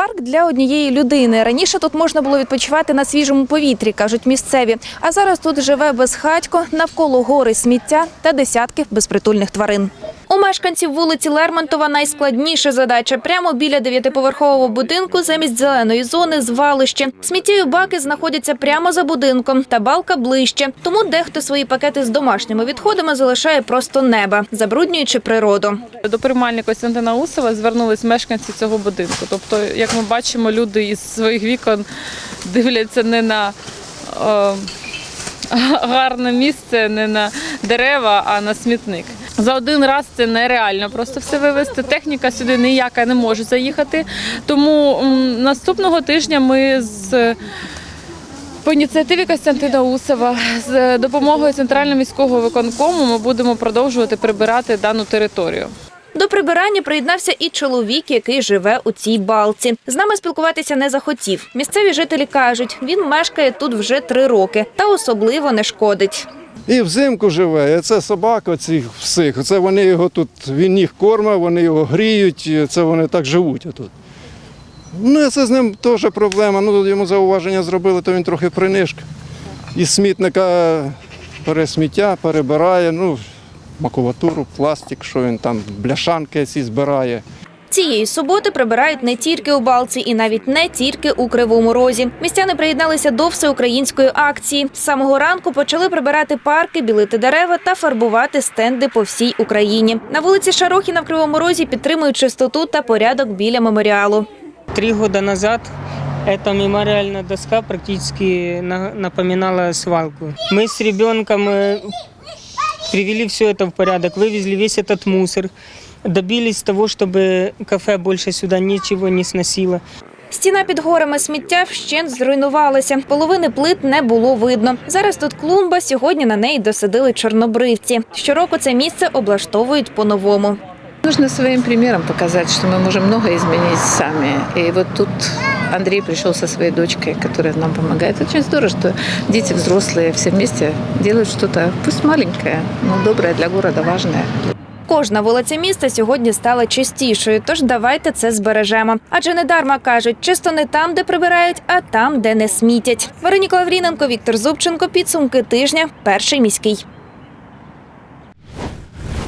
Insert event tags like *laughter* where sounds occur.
Парк для однієї людини. Раніше тут можна було відпочивати на свіжому повітрі, кажуть місцеві. А зараз тут живе безхатько, навколо гори сміття та десятки безпритульних тварин. У мешканців вулиці Лермонтова найскладніша задача. Прямо біля дев'ятиповерхового будинку замість зеленої зони звалище. Сміттєві баки знаходяться прямо за будинком та балка ближче. Тому дехто свої пакети з домашніми відходами залишає просто неба, забруднюючи природу. До приймальні Костянтина Усова звернулись мешканці цього будинку. Тобто, як ми бачимо, люди із своїх вікон дивляться не на е, *laughs* гарне місце, не на дерева, а на смітник. За один раз це нереально просто все вивезти. Техніка сюди ніяка не може заїхати. Тому наступного тижня ми з по ініціативі Костянтина Усова з допомогою центрального міського виконкому ми будемо продовжувати прибирати дану територію. До прибирання приєднався і чоловік, який живе у цій балці. З нами спілкуватися не захотів. Місцеві жителі кажуть, він мешкає тут вже три роки та особливо не шкодить. І взимку живе, і це собака цих всіх. Це вони його тут, він їх кормить, вони його гріють, це вони так живуть тут. Ну, це з ним теж проблема. Ну, йому зауваження зробили, то він трохи принишк. Із смітника бере сміття, перебирає, ну, макулатуру, пластик, що він там, бляшанки ці збирає. Цієї суботи прибирають не тільки у Балці і навіть не тільки у Кривому Розі. Містяни приєдналися до всеукраїнської акції. З самого ранку почали прибирати парки, білити дерева та фарбувати стенди по всій Україні. На вулиці Шарохіна в Кривому Розі підтримують чистоту та порядок біля меморіалу. Три года назад эта мемориальная доска практически на- напоминала свалку. Мы с ребенком э, привели все это в порядок, вывезли весь этот мусор, добились того, чтобы кафе больше сюда ничего не сносило. Стіна під горами сміття вщент зруйнувалася. Половини плит не було видно. Зараз тут клумба. Сьогодні на неї досадили чорнобривці. Щороку це місце облаштовують по-новому. Нужно своим примером показать, что мы можем много изменить сами. И вот тут Андрей пришел со своей дочкой, которая нам помогает. Очень здорово, что дети взрослые все вместе делают что-то, пусть маленькое, но доброе для города, важное. Кожна вулиця міста сьогодні стала чистішою, тож давайте це збережемо. Адже недарма кажуть, чисто не там, де прибирають, а там, де не смітять. Вероніка Лавріненко, Віктор Зубченко. Підсумки тижня. Перший міський.